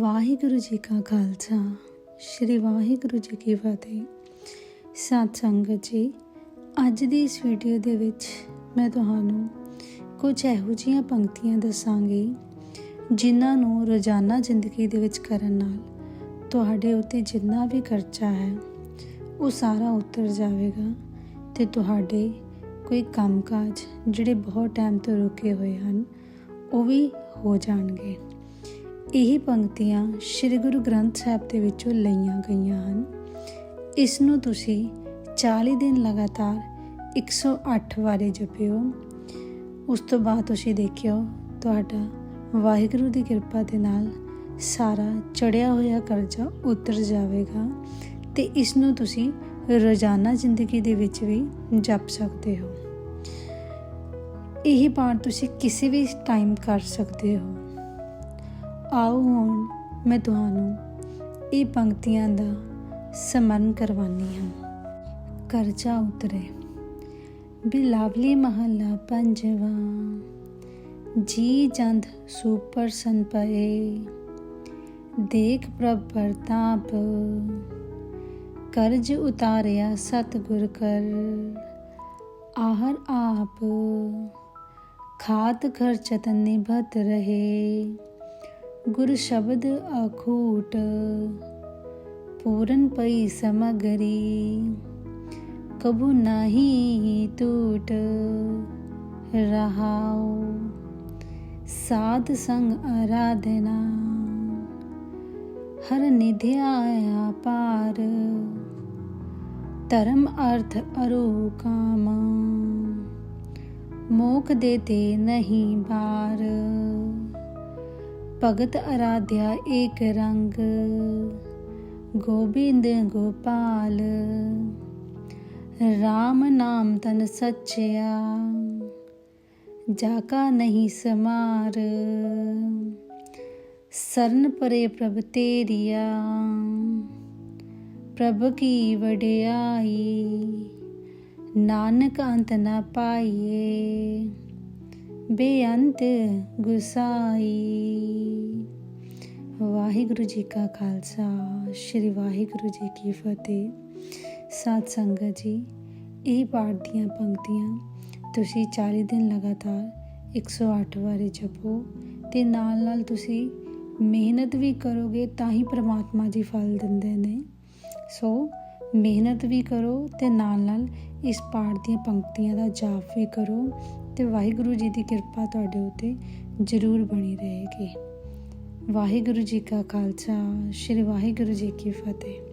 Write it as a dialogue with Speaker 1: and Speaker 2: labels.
Speaker 1: ਵਾਹਿਗੁਰੂ ਜੀ ਕਾ ਖਾਲਸਾ, ਸ੍ਰੀ ਵਾਹਿਗੁਰੂ ਜੀ ਕੀ ਫਤਿਹ। ਸਤ ਸੰਗਤ ਜੀ, ਅੱਜ ਦੀ ਇਸ ਵੀਡੀਓ ਦੇ ਵਿੱਚ ਮੈਂ ਤੁਹਾਨੂੰ ਕੁਝ ਇਹੋ ਜਿਹੀਆਂ ਪੰਕਤੀਆਂ ਦੱਸਾਂਗੀ, ਜਿਨ੍ਹਾਂ ਨੂੰ ਰੋਜ਼ਾਨਾ ਜ਼ਿੰਦਗੀ ਦੇ ਵਿੱਚ ਕਰਨ ਨਾਲ ਤੁਹਾਡੇ ਉੱਤੇ ਜਿੰਨਾ ਵੀ ਖਰਚਾ ਹੈ, ਉਹ ਸਾਰਾ ਉਤਰ ਜਾਵੇਗਾ ਤੇ ਤੁਹਾਡੇ ਕੋਈ ਕੰਮਕਾਜ ਜਿਹੜੇ ਬਹੁਤ ਟਾਈਮ ਤੋਂ ਰੁਕੇ ਹੋਏ ਹਨ, ਉਹ ਵੀ ਹੋ ਜਾਣਗੇ। ਇਹ ਪੰਕਤੀਆਂ ਸ੍ਰੀ ਗੁਰੂ ਗ੍ਰੰਥ ਸਾਹਿਬ ਦੇ ਵਿੱਚੋਂ ਲਈਆਂ ਗਈਆਂ ਹਨ। ਇਸ ਨੂੰ ਤੁਸੀਂ 40 ਦਿਨ ਲਗਾਤਾਰ 108 ਵਾਰੇ ਜਪਿਓ। ਉਸ ਤੋਂ ਬਾਅਦ ਤੁਸੀਂ ਦੇਖਿਓ, ਤੁਹਾਡਾ ਵਾਹਿਗੁਰੂ ਦੀ ਕਿਰਪਾ ਦੇ ਨਾਲ ਸਾਰਾ ਚੜਿਆ ਹੋਇਆ ਕਰਜ਼ਾ ਉਤਰ ਜਾਵੇਗਾ ਤੇ ਇਸ ਨੂੰ ਤੁਸੀਂ ਰੋਜ਼ਾਨਾ ਜ਼ਿੰਦਗੀ ਦੇ ਵਿੱਚ ਵੀ ਜਪ ਸਕਦੇ ਹੋ। ਇਹ ਪਾਠ ਤੁਸੀਂ ਕਿਸੇ ਵੀ ਟਾਈਮ ਕਰ ਸਕਦੇ ਹੋ। ਆਓ ਹੁਣ ਮੈਂ ਤੁਹਾਨੂੰ ਇਹ ਪੰਕਤੀਆਂ ਦਾ ਸਮਰਨ ਕਰਵਾਨੀ ਹਾਂ। ਕਰਜ਼ਾ ਉਤਰੇ। ਬਿਲਾਵਲੀ ਮਹੱਲਾ ਪੰਜਵਾ, ਜੀ ਜੰਦ ਸੁਪਰ ਸਨ ਪਏ। ਦੇਖ ਪ੍ਰਭ ਪ੍ਰਤਾਪ, ਕਰਜ ਉਤਾਰਿਆ ਸਤਗੁਰ ਕਰ। ਆਹਰ ਆਪ ਖਾਤ ਖਰਚਤ ਨਿਭਤ ਰਹੇ। ਗੁਰ ਸ਼ਬਦ ਅਖੂਟ ਪੂਰਨ ਪਈ ਸਮਗਰੀ, ਕਬੂ ਨਹੀਂ ਟੂਟ, ਰਹਾਉ ਸਾਧ ਸੰਗ ਆਰਾਧਨਾ। ਹਰ ਨਿਧਿਆ ਪਾਰ, ਧਰਮ ਅਰਥ ਅਰੂ ਕਾਮ। ਮੋਖ ਦੇਤੇ ਨਹੀਂ ਬਾਰ। ਭਗਤ ਆਰਾਧਿਆ ਏਕ ਰੰਗ, ਗੋਬਿੰਦ ਗੋਪਾਲ। RAM ਨਾਮ ਤਨ ਸੱਚਿਆ, ਜਾਕਾ ਨਹੀਂ ਸਮਾਰ। ਸਰਨ ਪਰੇ ਪ੍ਰਭ ਤੇਰੀਆ, ਪ੍ਰਭ ਕੀ ਵਡਿਆਈ। ਨਾਨਕ ਅੰਤ ਨਾ ਪਾਈਏ। ਬੇਅੰਤ ਗੁਸਾਈ। ਵਾਹਿਗੁਰੂ ਜੀ ਕਾ ਖਾਲਸਾ, ਸ੍ਰੀ ਵਾਹਿਗੁਰੂ ਜੀ ਕੀ ਫਤਿਹ। ਸਾਧ ਸੰਗਤ ਜੀ, ਇਹ ਪਾਠ ਦੀਆਂ ਪੰਕਤੀਆਂ ਤੁਸੀਂ 40 ਦਿਨ ਲਗਾਤਾਰ 108 ਵਾਰੀ ਜਪੋ ਤੇ ਨਾਲ ਨਾਲ ਤੁਸੀਂ ਮਿਹਨਤ ਵੀ ਕਰੋਗੇ ਤਾਂ ਹੀ ਪ੍ਰਮਾਤਮਾ ਜੀ ਫਲ ਦਿੰਦੇ ਨੇ। ਸੋ ਮਿਹਨਤ ਵੀ ਕਰੋ ਤੇ ਨਾਲ ਨਾਲ ਇਸ ਪਾਠ ਦੀਆਂ ਪੰਕਤੀਆਂ ਦਾ ਜਾਪ ਵੀ ਕਰੋ। ਤੇ ਵਾਹਿਗੁਰੂ ਜੀ ਦੀ ਕਿਰਪਾ ਤੁਹਾਡੇ ਉੱਤੇ ਜ਼ਰੂਰ ਬਣੀ ਰਹੇਗੀ। ਵਾਹਿਗੁਰੂ ਜੀ ਕਾ ਖਾਲਸਾ, ਸ੍ਰੀ ਵਾਹਿਗੁਰੂ ਜੀ ਕੀ ਫਤਿਹ।